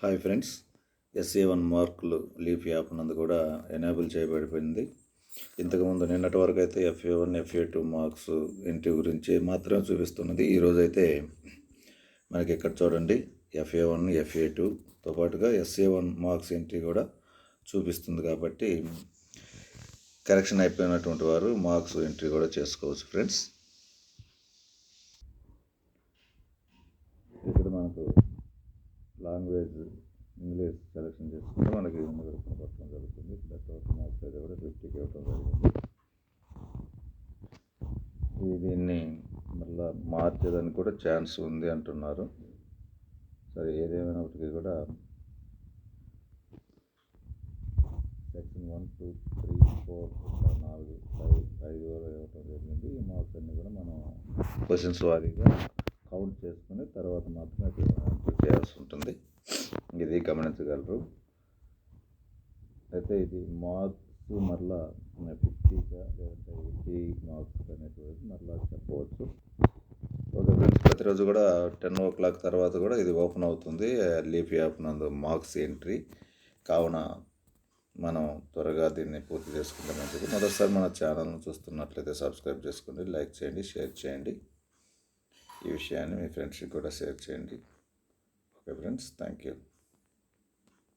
Hi friends SA one మార్కులు leaf app నందు కూడా ఎనేబుల్ చేయబడిపోయింది. ఇంతకుముందు నిన్నటి వరకు అయితే FA one FA two marks ఇంటి గురించి మాత్రమే చూపిస్తున్నది. ఈరోజు అయితే మనకి ఇక్కడ చూడండి ఎఫ్ఏ వన్ ఎఫ్ఏ టూతో పాటుగా ఎస్ఏ వన్ మార్క్స్ ఎంట్రీ కూడా చూపిస్తుంది కాబట్టి కరెక్షన్ అయిపోయినటువంటి వారు మార్క్స్ ఎంట్రీ కూడా చేసుకోవచ్చు ఫ్రెండ్స్. ఇక్కడ మనకు లాంగ్వేజ్ ఇంగ్లీష్ సెలెక్షన్ చేసుకుంటే మనకి ముందు పట్టడం జరుగుతుంది. ఇక్కడ టోటల్ మార్క్స్ అయితే కూడా ఫిఫ్టీకి ఇవ్వడం జరిగింది. దీన్ని మళ్ళా మార్చేదానికి కూడా ఛాన్స్ ఉంది అంటున్నారు. సరే ఏదేమైనప్పటికీ కూడా section one two three four నాలుగు ఐదు ఐదు వరకు ఇవ్వటం జరిగింది. ఈ మార్క్స్ అన్నీ కూడా మనం క్వశ్చన్స్ వారీగా చేసుకుని తర్వాత మాత్రమే ఎంటర్ చేయాల్సి ఉంటుంది. ఇది గమనించగలరు. అయితే ఇది మార్క్స్ మరలా ఫిఫ్టీగా లేదంటే ఎయిటీ మార్క్స్ అనేటువంటిది మరలా చెప్పవచ్చు. ఓకే ఫ్రెండ్స్ ప్రతిరోజు కూడా టెన్ ఓ క్లాక్ తర్వాత కూడా ఇది ఓపెన్ అవుతుంది. లీఫ్ యాప్ నందు మార్క్స్ ఎంట్రీ కావున మనం త్వరగా దీన్ని పూర్తి చేసుకుంటే మంచిది మొదటిసారి మన ఛానల్ను చూస్తున్నట్లయితే సబ్స్క్రైబ్ చేసుకోండి లైక్ చేయండి షేర్ చేయండి. ఈ విషయాన్ని మీ ఫ్రెండ్స్కి కూడా షేర్ చేయండి. Okay friends thank you